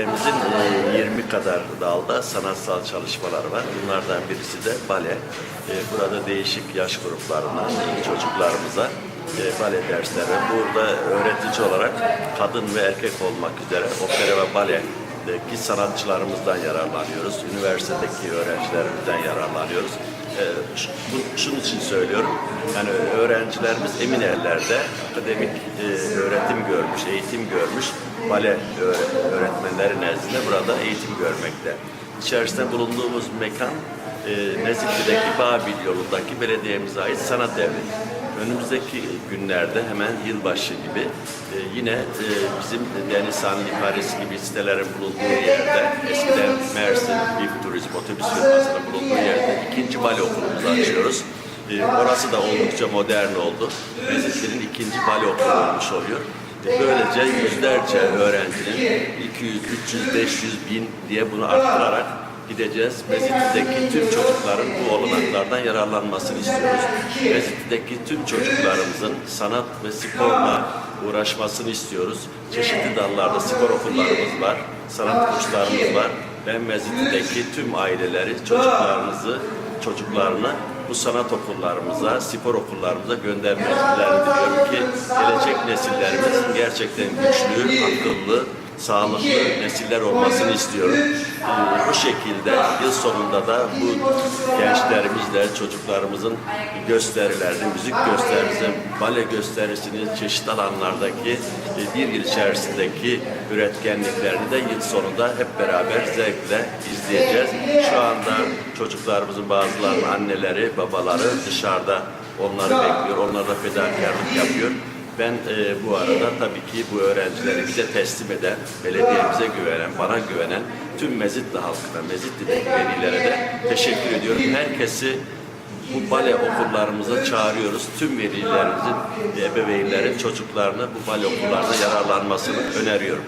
Elimizin e, 20 kadar dalda sanatsal çalışmalar var. Bunlardan birisi de bale. E, Burada değişik yaş gruplarından e, çocuklarımıza e, bale dersleri. Burada öğretici olarak kadın ve erkek olmak üzere opera ve baledeki sanatçılarımızdan yararlanıyoruz. Üniversitedeki öğrencilerimizden yararlanıyoruz. E, Şunun için söylüyorum, yani öğrencilerimiz emin ellerde akademik e, öğretim görmüş, eğitim görmüş, bale öğre- öğretmenleri nezdinde burada eğitim görmekte. İçerisinde bulunduğumuz mekan e, Mezitli'deki Babil yolundaki belediyemize ait sanat evi. Önümüzdeki günlerde hemen yılbaşı gibi e, yine e, bizim Denizhan, Paris gibi sitelerin bulunduğu yerde eskiden Mersin, Bif Turizm Otobüs firmasının bulunduğu yerde ikinci bale okulumuzu açıyoruz. E, orası da oldukça modern oldu. Mezitli'nin ikinci bale okulu olmuş oluyor. Böylece yüzlerce öğrencinin 200, 300, 500 bin diye bunu arttırarak gideceğiz. Mezitli'deki tüm çocukların bu olanaklardan yararlanmasını istiyoruz. Mezitli'deki tüm çocuklarımızın sanat ve sporla uğraşmasını istiyoruz. Çeşitli dallarda spor okullarımız var, sanat kurslarımız var. Ben Mezitli'deki tüm aileleri, çocuklarımızı, çocuklarını bu sanat okullarımıza, spor okullarımıza göndermelerini gelecek nesillerimiz gerçekten güçlü, akıllı, sağlıklı nesiller olmasını istiyorum. Bu şekilde yıl sonunda da bu gençlerimizle çocuklarımızın gösterilerini, müzik gösterisini, bale gösterisini, çeşitli alanlardaki bir yıl içerisindeki üretkenliklerini de yıl sonunda hep beraber zevkle izleyeceğiz. Şu anda çocuklarımızın bazılarının anneleri, babaları dışarıda onları bekliyor, onlar da fedakarlık yapıyor. Ben e, bu arada tabii ki bu öğrencileri bize teslim eden, belediyemize güvenen, bana güvenen tüm Mezitli halkına, Mezitli'deki velilere de teşekkür ediyorum. Herkesi bu bale okullarımıza çağırıyoruz. Tüm velilerimizin, ebeveynlerin çocuklarını bu bale okullarına yararlanmasını öneriyorum.